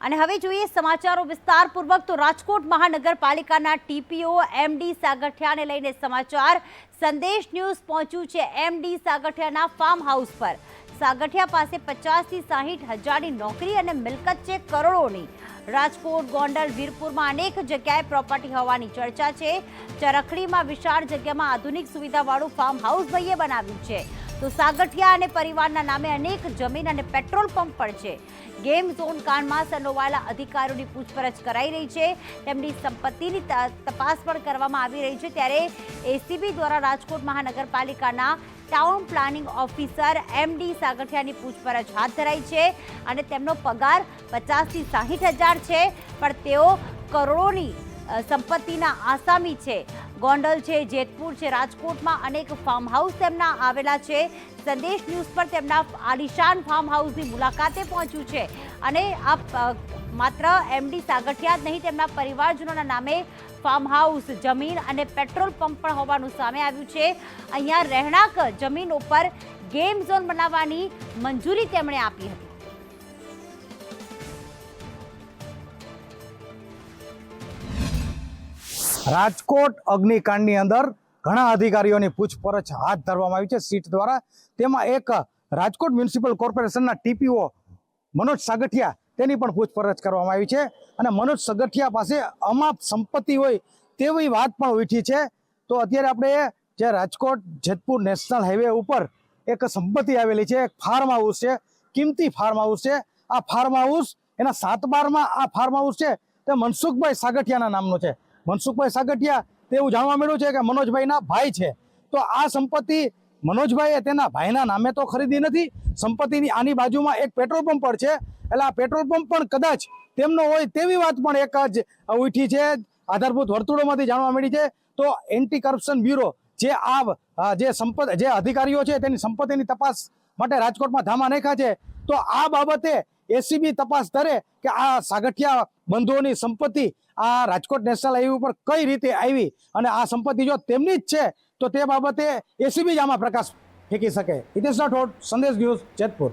અને હવે જોઈએ સમાચારો વિસ્તારપૂર્વક. તો રાજકોટ મહાનગરપાલિકાના ટીપીઓ એમડી સાગઠિયાને લઈને સમાચાર. સંદેશ ન્યૂઝ પહોંચ્યું છે એમડી સાગઠિયાના ફાર્મ હાઉસ પર. સાગઠિયા પાસે પચાસથી સાહીઠ હજારની નોકરી અને મિલકત છે કરોડોની. રાજકોટ, ગોંડલ, વીરપુરમાં અનેક જગ્યાએ પ્રોપર્ટી હોવાની ચર્ચા છે. ચરખડીમાં વિશાળ જગ્યામાં આધુનિક સુવિધાવાળું ફાર્મ હાઉસ ભાઈએ બનાવ્યું છે. તો સાગઠિયા અને પરિવારના નામે અનેક જમીન અને પેટ્રોલ પંપ પણ છે. ગેમ ઝોન કાંડમાં સંડોવાયેલા અધિકારીઓની પૂછપરછ કરાઈ રહી છે. તેમની સંપત્તિની તપાસ પણ કરવામાં આવી રહી છે. ત્યારે એસીબી દ્વારા રાજકોટ મહાનગરપાલિકાના ટાઉન પ્લાનિંગ ઓફિસર એમડી સાગઠિયાની પૂછપરછ હાથ ધરાઈ છે અને તેમનો પગાર પચાસથી સાહીઠ હજાર છે. પણ તેઓ કરોડોની સંપત્તિના આસામી છે. ગોંડલ છે, જેતપુર છે, રાજકોટમાં અનેક ફાર્મ હાઉસ તેમના આવેલા છે. સંદેશ ન્યૂઝ પર તેમના આલિશાન ફાર્મ હાઉસની મુલાકાતે પહોંચ્યું છે. અને આ માત્ર એમડી સાગઠિયા જ નહીં, તેમના પરિવારજનોના નામે ફાર્મ હાઉસ જમીન અને પેટ્રોલ પંપ પણ હોવાનું સામે આવ્યું છે. અહીંયા રહેણાંક જમીન ઉપર ગેમ ઝોન બનાવવાની મંજૂરી તેમણે આપી હતી. રાજકોટ અગ્નિકાંડની અંદર ઘણા અધિકારીઓની પૂછપરછ હાથ ધરવામાં આવી છે. સીટ દ્વારા તેમાં એક રાજકોટ મ્યુનિસિપલ કોર્પોરેશનના ટીપીઓ મનોજ સાગઠિયા તેની પણ પૂછપરછ કરવામાં આવી છે. અને મનોજ સાગઠિયા પાસે અમાપ સંપત્તિ હોય તેવી વાત પણ ઉઠી છે. તો અત્યારે આપણે જે રાજકોટ જેતપુર નેશનલ હાઈવે ઉપર એક સંપત્તિ આવેલી છે, એક ફાર્મ હાઉસ છે, કિંમતી ફાર્મ હાઉસ છે. આ ફાર્મ હાઉસ એના સાત બારમાં આ ફાર્મ હાઉસ છે. તે મનસુખભાઈ સાગઠિયાના નામનું છે. મનસુખભાઈ સાગઠિયા તે એવું જાણવા મળ્યું છે કે મનોજભાઈના ભાઈ છે. તો આ સંપત્તિ મનોજભાઈએ તેના ભાઈના નામે તો ખરીદી નથી, સંપત્તિની આની બાજુમાં એક પેટ્રોલ પંપ પણ છે. એટલે આ પેટ્રોલ પંપ પણ કદાચ તેમનો હોય તેવી વાત પણ એક જ ઉઠી છે. આધારભૂત વર્તુળોમાંથી જાણવા મળી છે. તો એન્ટી કરપ્શન બ્યુરો જે આ જે સંપત્તિ, જે અધિકારીઓ છે, તેની સંપત્તિની તપાસ માટે રાજકોટમાં ધામા નાખ્યા છે. તો આ બાબતે એસીબી તપાસ કરે કે આ સાગઠિયા બંધુઓની સંપત્તિ આ રાજકોટ નેશનલ હાઈવે ઉપર કઈ રીતે આવી અને આ સંપત્તિ જો તેમની જ છે, તો તે બાબતે એસીબી જ આમાં પ્રકાશ ફેંકી શકે. હિતેશ રાઠોડ, સંદેશ ન્યૂઝ જેતપુર.